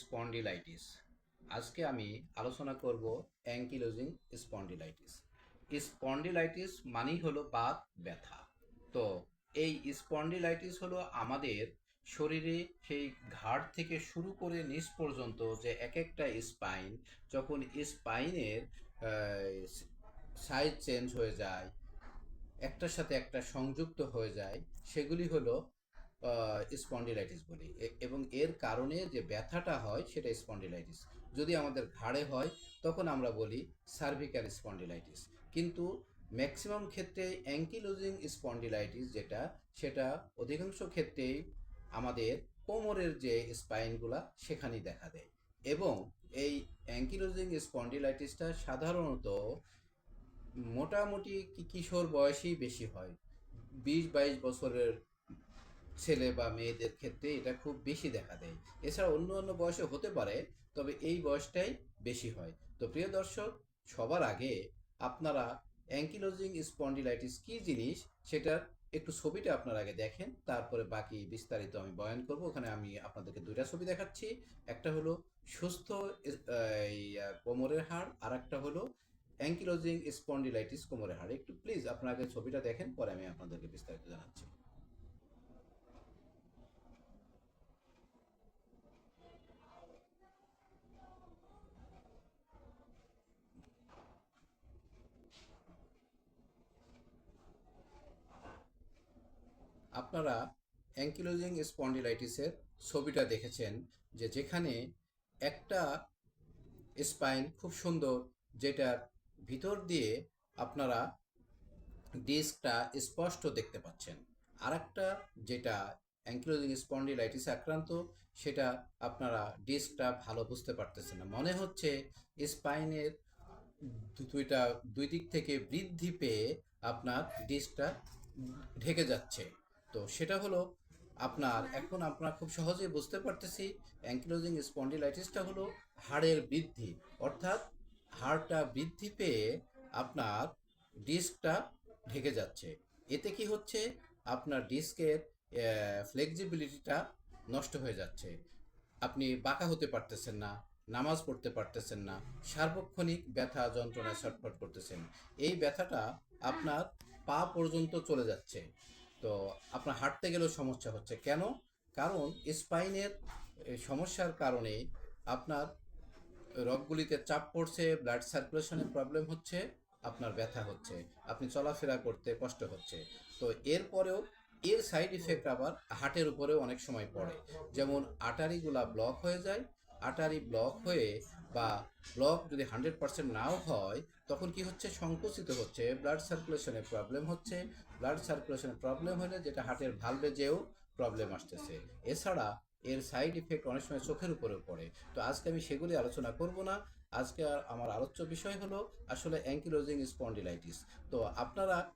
Spondylitis আজকে আমি আলোচনা করব অ্যাঙ্কিলোজিং স্পন্ডিলাইটিস স্পন্ডিলাইটিস মানেই হলো বাত, ব্যথা। তো এই স্পন্ডিলাইটিস হলো আমাদের শরীরে সেই ঘাড় থেকে শুরু করে নিচ পর্যন্ত যে এক একটা স্পাইন যখন স্পাইনের সাইজ চেঞ্জ হয়ে যায়, একটার সাথে একটা সংযুক্ত হয়ে যায়, সেগুলি হলো স্পন্ডিলাইটিস বলি। এবং এর কারণে যে ব্যথাটা হয় সেটা স্পন্ডিলাইটিস যদি আমাদের ঘাড়ে হয়, তখন আমরা বলি সার্ভিক্যাল স্পন্ডিলাইটিস কিন্তু ম্যাক্সিমাম ক্ষেত্রে অ্যাঙ্কিলোজিং স্পন্ডিলাইটিস যেটা, সেটা অধিকাংশ ক্ষেত্রেই আমাদের কোমরের যে স্পাইনগুলা সেখানেই দেখা দেয়। এবং এই অ্যাঙ্কিলোজিং স্পন্ডিলাইটিসটা সাধারণত মোটামুটি কিশোর বয়সেই বেশি হয়। বিশ বাইশ বছরের ছেলে বা মেয়েদের ক্ষেত্রে এটা খুব বেশি দেখা দেয়। এছাড়া অন্য অন্য বয়সে হতে পারে, তবে এই বয়সটাই বেশি হয়। তো প্রিয় দর্শক, সবার আগে আপনারা অ্যাঙ্কিলোজিং স্পন্ডিলাইটিস কি জিনিস সেটার একটু ছবিটা আপনার আগে দেখেন, তারপরে বাকি বিস্তারিত আমি বয়ান করব। ওখানে আমি আপনাদেরকে দুইটা ছবি দেখাচ্ছি। একটা হলো সুস্থ কোমরের হাড় আর একটা হলো অ্যাঙ্কিলোজিং স্পন্ডিলাইটিস কোমরের হাড়। একটু প্লিজ আপনারা আগে ছবিটা দেখেন, পরে আমি আপনাদেরকে বিস্তারিত জানাচ্ছি। আপনারা অ্যাঙ্কিলোজিং স্পন্ডিলাইটিসের ছবিটা দেখেছেন যে যেখানে একটা স্পাইন খুব সুন্দর যেটার ভিতর দিয়ে আপনারা ডিস্কটা স্পষ্ট দেখতে পাচ্ছেন। আর একটা যেটা অ্যাঙ্কিলোজিং স্পন্ডিলাইটিসে আক্রান্ত, সেটা আপনারা ডিস্কটা ভালো বুঝতে পারতেছেন না। মনে হচ্ছে স্পাইনের দুইটা, দুই দিক থেকে বৃদ্ধি পেয়ে আপনার ডিস্কটা ঢেকে যাচ্ছে। তো সেটা হলো আপনার, এখন আপনারা খুব সহজেই বুঝতে পারতেছি অ্যাঙ্কিলোজিং স্পন্ডিলাইটিসটা হলো হাড়ের বৃদ্ধি। অর্থাৎ হাড়টা বৃদ্ধি পেয়ে আপনার ডিস্কটা ঢেকে যাচ্ছে। এতে কি হচ্ছে? আপনার ডিস্কের ফ্লেক্সিবিলিটিটা নষ্ট হয়ে যাচ্ছে। আপনি বাঁকা হতে পারতেছেন না, নামাজ পড়তে পারতেছেন না, সার্বক্ষণিক ব্যথা যন্ত্রণায় ছটফট করতেছেন। এই ব্যথাটা আপনার পা পর্যন্ত চলে যাচ্ছে। তো আপনার হাঁটতে গেলেও সমস্যা হচ্ছে। কেন? কারণ স্পাইনের সমস্যার কারণে আপনার রগগুলিতে চাপ পড়ছে ব্লাড সার্কুলেশনের প্রবলেম হচ্ছে, আপনার ব্যথা হচ্ছে, আপনি চলাফেরা করতে কষ্ট হচ্ছে। তো এরপরেও এর সাইড ইফেক্ট আবার হার্টের উপরেও অনেক সময় পড়ে। যেমন আটারিগুলা ব্লক হয়ে যায় আটারি ব্লক হয়ে বা ব্লক যদি হান্ড্রেড পার্সেন্ট নাও হয়, তখন কি হচ্ছে? সংকুচিত হচ্ছে। ব্লাড সার্কুলেশনে প্রবলেম হচ্ছে। ব্লাড সার্কুলেশনে প্রবলেম হলে যেটা হার্টের ভালভে যেও প্রবলেম আসতেছে। এছাড়া এর সাইড ইফেক্ট অনেক সময় চোখের উপরেও পড়ে। তো আজকে আমি সেগুলি আলোচনা করব না। আজকে আমার আলোচ্য বিষয় হলো আসলে অ্যাঙ্কিলোজিং স্পন্ডিলাইটিস। তো আপনারা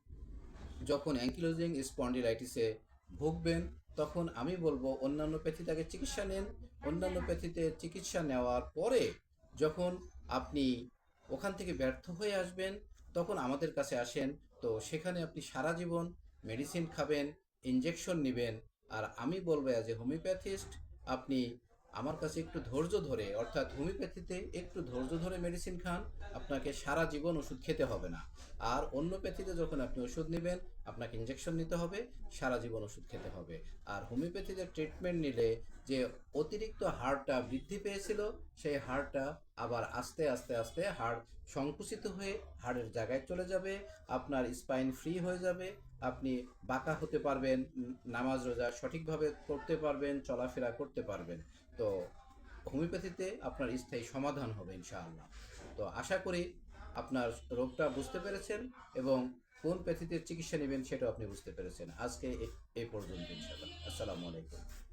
যখন অ্যাঙ্কিলোজিং স্পন্ডিলাইটিসে ভুগবেন তখন আমি বলব, অন্যান্য প্যাথিতে চিকিৎসা নেন। অন্যান্য প্যাথিতে চিকিৎসা নেওয়ার পরে যখন আপনি ওখান থেকে ব্যর্থ হয়ে আসবেন, তখন আমাদের কাছে আসেন। তো সেখানে আপনি সারা জীবন মেডিসিন খাবেন ইঞ্জেকশন নেবেন। আর আমি বলব অ্যাজ এ হোমিওপ্যাথিস্ট আপনি আমার কাছে একটু ধৈর্য ধরে, অর্থাৎ হোমিওপ্যাথিতে একটু ধৈর্য ধরে মেডিসিন খান, আপনাকে সারা জীবন ওষুধ খেতে হবে না। আর অন্য প্যাথিতে যখন আপনি ওষুধ নেবেন, আপনাকে ইনজেকশন নিতে হবে, সারা জীবন ওষুধ খেতে হবে। আর হোমিওপ্যাথিতে ট্রিটমেন্ট নিলে যে অতিরিক্ত হাড়টা বৃদ্ধি পেয়েছিল, সেই হাড়টা আবার আস্তে আস্তে আস্তে হাড় সংকুচিত হয়ে হাড়ের জায়গায় চলে যাবে, আপনার স্পাইন ফ্রি হয়ে যাবে আপনি বাঁকা হতে পারবেন নামাজ রোজা সঠিকভাবে করতে পারবেন, চলাফেরা করতে পারবেন। তো হোমিওপ্যাথিতে আপনার স্থায়ী সমাধান হবে ইনশাআল্লাহ। তো আশা করি আপনার রোগটা বুঝতে পেরেছেন এবং কোন প্যাথিতে চিকিৎসা নেবেন সেটাও আপনি বুঝতে পেরেছেন। আজকে এ- এই পর্যন্ত ইনশাআল্লাহ। আসসালামু আলাইকুম।